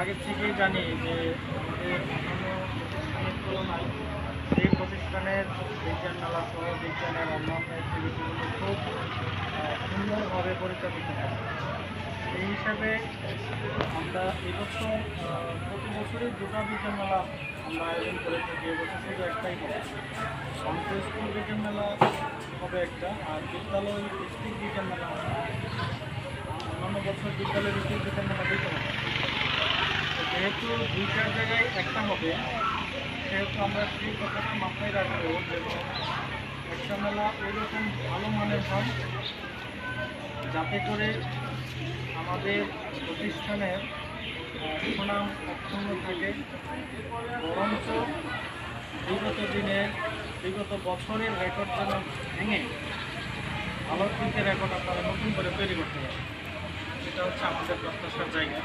আগের থেকেই জানি যে আমাদের তুলনায় এই প্রতিষ্ঠানের বিজ্ঞান মেলা সহ বিজ্ঞানের অন্যান্য অ্যাক্টিভিটিগুলো খুব সুন্দরভাবে পরিচালিত হয়। এই হিসাবে আমরা এবছর প্রতি বছরই দুটা বিজ্ঞান মেলা আমরা আয়োজন করে থাকি। এবছর শুধু একটাই হবে। অন্ত স্কুল বিজ্ঞান মেলা হবে একটা, আর বিদ্যালয় ভিত্তিক বিজ্ঞান মেলা অন্যান্য বছর বিদ্যালয় ভিত্তিক বিজ্ঞান মেলা যেহেতু দুইটার জায়গায় একটা হবে, সেহেতু আমরা সেই কথাটা মাথায় রাখব একটা মেলা এরকম ভালো মানের হয়, যাতে করে আমাদের প্রতিষ্ঠানের সুনাম অক্ষুণ্ণ থাকে। বরঞ্চ বিগত দিনের বিগত বছরের রেকর্ড যেন ভেঙে দিকে রেকর্ড আপনারা নতুন করে তৈরি করতে পারেন। সেটা হচ্ছে আমাদের প্রত্যাশার জায়গা।